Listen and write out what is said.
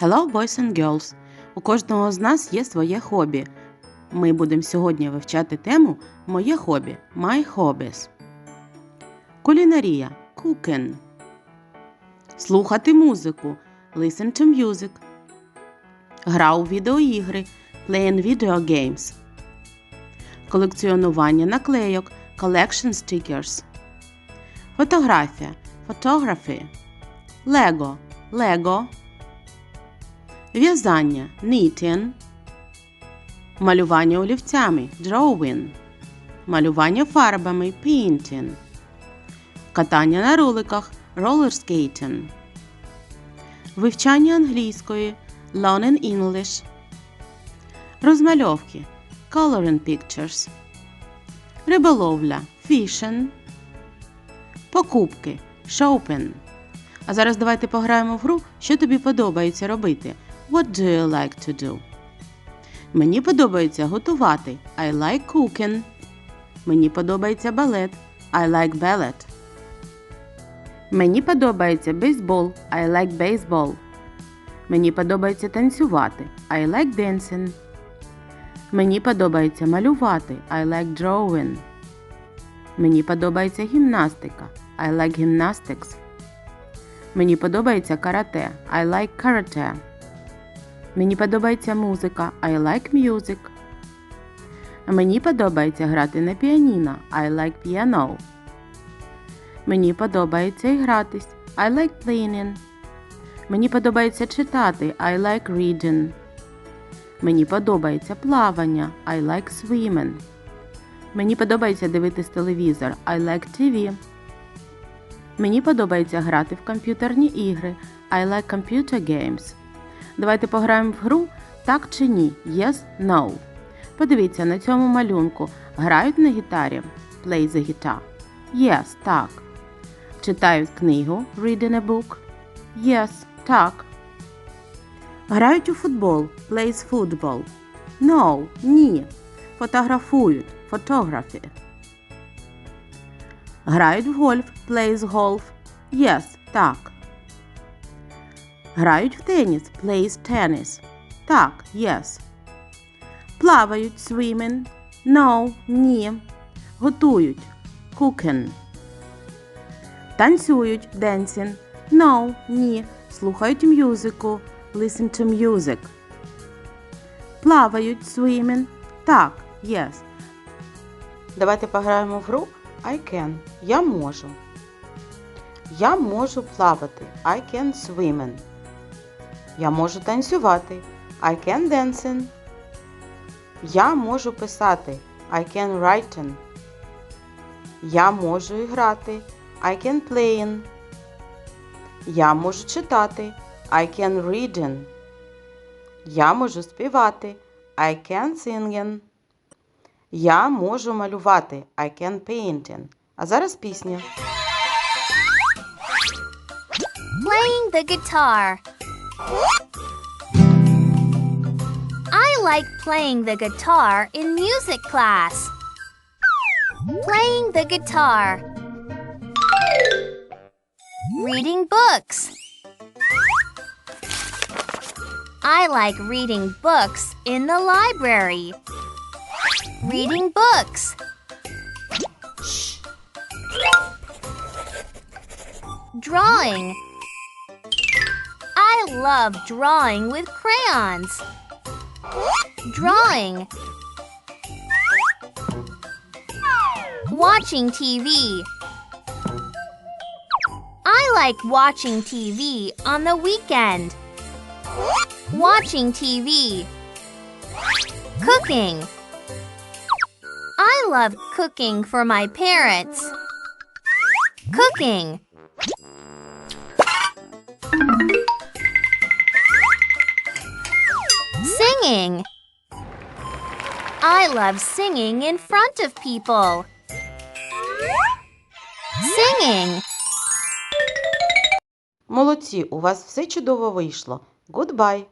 Hello, boys and girls! У кожного з нас є своє хобі. Ми будемо сьогодні вивчати тему Моє хобі My hobbies. Кулінарія Cooking. Слухати музику Listen to music. Гра у відеоігри Playing video games. Колекціонування наклейок Collection stickers. Фотографія Photography. Лего Лего. В'язання knitting. Малювання олівцями drawing. Малювання фарбами painting. Катання на роликах roller skating. Вивчання англійської learning English. Розмальовки coloring pictures. Риболовля fishing. Покупки shopping. А зараз давайте пограємо в гру, що тобі подобається робити. What do you like to do? Мені подобається готувати. I like cooking. Мені подобається балет. I like ballet. Мені подобається бейсбол. I like baseball. Мені подобається танцювати. I like dancing. Мені подобається малювати. I like drawing. Мені подобається гімнастика. I like gymnastics. Мені подобається карате. I like karate. Мені подобається музика. I like music. Мені подобається грати на піаніно. I like piano. Мені подобається гратись. I like playing. Мені подобається читати. I like reading. Мені подобається плавання. I like swimming. Мені подобається дивитись телевізор. I like TV. Мені подобається грати в комп'ютерні ігри. I like computer games. Давайте пограємо в гру так чи ні. Yes, no. Подивіться на цьому малюнку. Грають на гітарі. Play the guitar. Yes, так. Читають книгу. Reading a book. Yes, так. Грають у футбол. Plays football. No, ні. Фотографують. Photography. Грають в гольф. Plays golf. Yes, так. Грають в теніс. Plays tennis. Так, yes. Плавають swimming. No, ні. Готують. Cooking. Танцюють dancing. No, ні. Слухають мюзику. Listen to music. Плавають swimming. Так, yes. Давайте пограємо в гру I can. Я можу. Я можу плавати. I can swimming. Я можу танцювати. I can dancing. Я можу писати. I can writing. Я можу грати. I can playing. Я можу читати. I can reading. Я можу співати. I can singing. Я можу малювати. I can painting. А зараз пісня. Playing the guitar. I like playing the guitar in music class. Playing the guitar. Reading books. I like reading books in the library. Reading books. Drawing. Love drawing with crayons. Drawing. Watching TV. I like watching TV on the weekend. Watching TV. Cooking. I love cooking for my parents. Cooking. Singing. I love singing in front of people. Singing. Молодці, у вас все чудово вийшло. Goodbye!